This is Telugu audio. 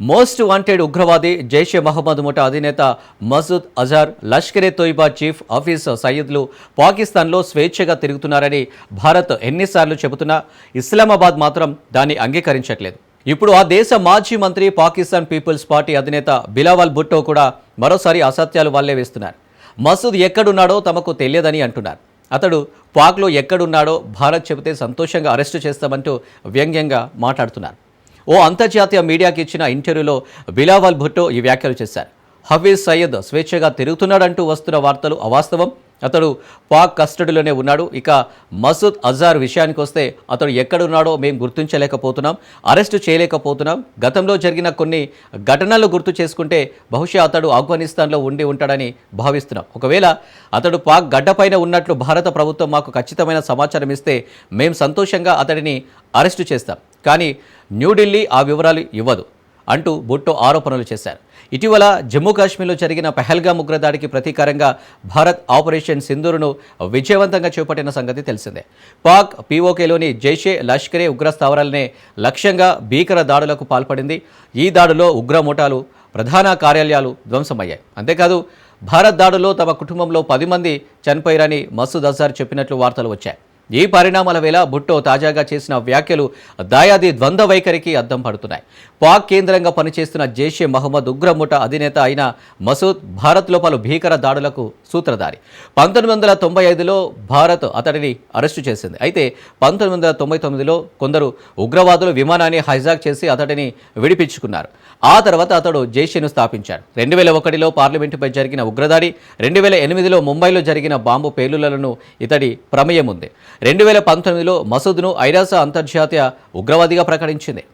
మోస్ట్ వాంటెడ్ ఉగ్రవాది జైషే మహమ్మద్ ముఠా అధినేత మసూద్ అజార్ లష్కరే తోయిబా చీఫ్ ఆఫీస్ సయ్యద్లు పాకిస్తాన్లో స్వేచ్ఛగా తిరుగుతున్నారని భారత్ ఎన్నిసార్లు చెబుతున్నా ఇస్లామాబాద్ మాత్రం దాన్ని అంగీకరించట్లేదు. ఇప్పుడు ఆ దేశ మాజీ మంత్రి పాకిస్తాన్ పీపుల్స్ పార్టీ అధినేత బిలావల్ భుట్టో కూడా మరోసారి అసత్యాలు వల్లే వేస్తున్నారు. మసూద్ ఎక్కడున్నాడో తమకు తెలియదని అంటున్నారు. అతడు పాక్లో ఎక్కడున్నాడో భారత్ చెబితే సంతోషంగా అరెస్టు చేస్తామంటూ వ్యంగ్యంగా మాట్లాడుతున్నారు. ఓ అంతర్జాతీయ మీడియాకి ఇచ్చిన ఇంటర్వ్యూలో బిలావల్ భుట్టో ఈ వ్యాఖ్యలు చేశారు. హఫీజ్ సయ్యద్ స్వేచ్ఛగా తిరుగుతున్నాడంటూ వస్తున్న వార్తలు అవాస్తవం. అతడు పాక్ కస్టడీలోనే ఉన్నాడు. ఇక మసూద్ అజార్ విషయానికి వస్తే అతడు ఎక్కడున్నాడో మేము గుర్తించలేకపోతున్నాం. అరెస్టు చేయలేకపోతున్నాం. గతంలో జరిగిన కొన్ని ఘటనలు గుర్తు చేసుకుంటే బహుశా అతడు ఆఫ్ఘనిస్తాన్లో ఉండి ఉంటాడని భావిస్తున్నాం. ఒకవేళ అతడు పాక్ గడ్డపైన ఉన్నట్లు భారత ప్రభుత్వం మాకు ఖచ్చితమైన సమాచారం ఇస్తే మేము సంతోషంగా అతడిని అరెస్టు చేస్తాం. కానీ న్యూఢిల్లీ ఆ వివరాలు ఇవ్వదు అంటూ బుట్టో ఆరోపణలు చేశారు. ఇటీవల జమ్మూ కాశ్మీర్లో జరిగిన పెహల్గా ఉగ్రదాడికి ప్రతీకారంగా భారత్ ఆపరేషన్ సింధూరును విజయవంతంగా చేపట్టిన సంగతి తెలిసిందే. పాక్ పీఓకేలోని జైషే లష్కరే ఉగ్ర స్థావరాలనే లక్ష్యంగా భీకర దాడులకు పాల్పడింది. ఈ దాడిలో ఉగ్రమూటాలు ప్రధాన కార్యాలయాలు ధ్వంసమయ్యాయి. అంతేకాదు భారత్ దాడులో తమ కుటుంబంలో పది మంది చనిపోయారని మసూద్ అజార్ చెప్పినట్లు వార్తలు వచ్చాయి. ఈ పరిణామాల వేళ భుట్టో తాజాగా చేసిన వ్యాఖ్యలు దాయాది ద్వంద్వ వైఖరికి అద్దం పడుతున్నాయి. పాక్ కేంద్రంగా పనిచేస్తున్న జైషే మహమ్మద్ ఉగ్రముఠ అధినేత అయిన మసూద్ భారత్లో పలు భీకర దాడులకు సూత్రధారి. పంతొమ్మిది వందల తొంభై ఐదులో భారత్ అతడిని అరెస్టు చేసింది. అయితే పంతొమ్మిది వందల తొంభై తొమ్మిదిలో కొందరు ఉగ్రవాదులు విమానాన్ని హైజాక్ చేసి అతడిని విడిపించుకున్నారు. ఆ తర్వాత అతడు జైషేను స్థాపించాడు. రెండు వేల ఒకటిలో పార్లమెంటుపై జరిగిన ఉగ్రదాడి రెండు వేల ఎనిమిదిలో ముంబైలో జరిగిన బాంబు పేలులను ఇతడి ప్రమేయం ఉంది. రెండు వేల పంతొమ్మిదిలో మసూద్ను ఐరాస అంతర్జాతీయ ఉగ్రవాదిగా ప్రకటించింది.